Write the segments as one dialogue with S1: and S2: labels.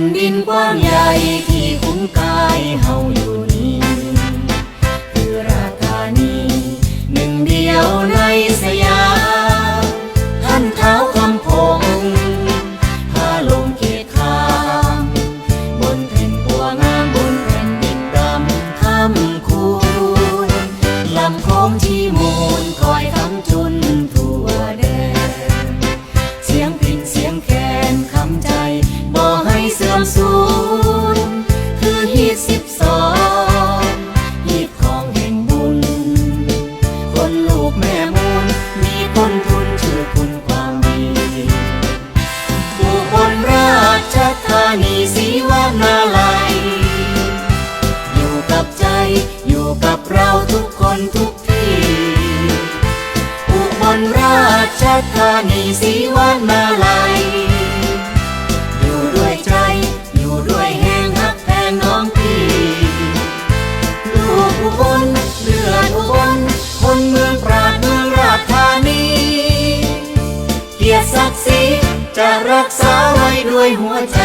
S1: นดินกว้างใหญ่ที่คุ้มกายเฮาอยู่ descanso. จะรักษาไว้ด้วยหัวใจ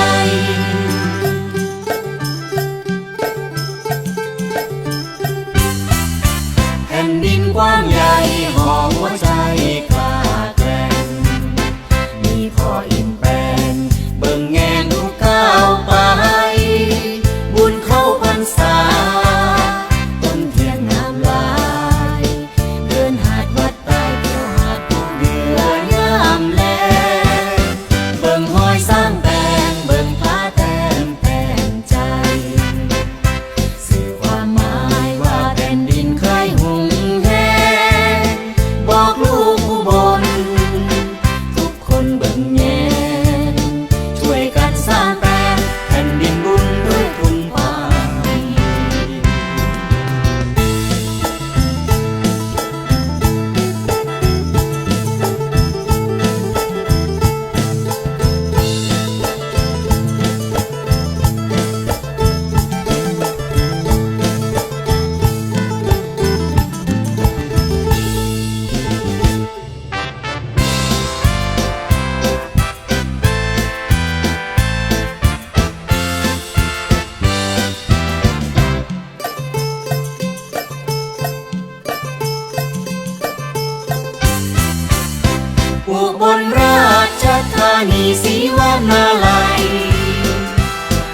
S1: บลราชธานีสีวนาลัย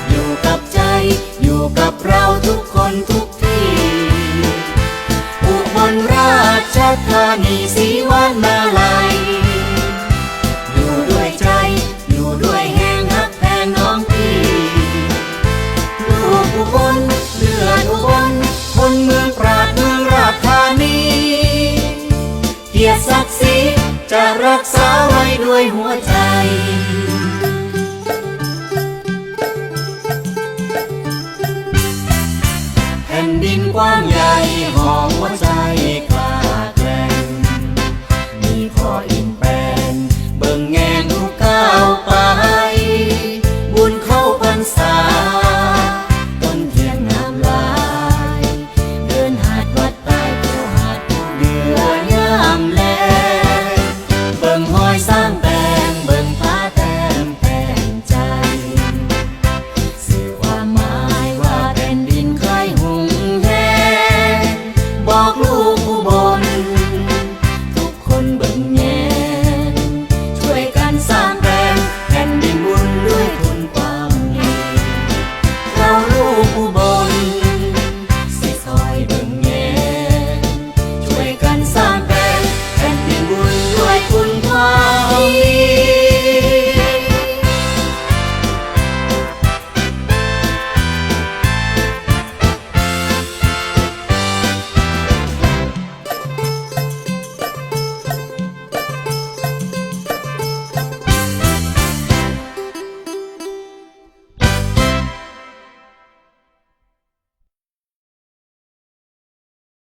S1: อยู่กับใจอยู่กับเราทุกคนทุกที่ อุบลราชธานีสีวนาลัย อยู่ด้วยใจอยู่ด้วยแห่งฮักแห่งน้องพี่ลูกอุบลเลือดอุบลคนเมืองปราดเมืองราชธานีเกียรติศักดิ์ศรีจะรักษา วยหัวใจแผ่นดินกว้างใหญ่ห่อหัวใจ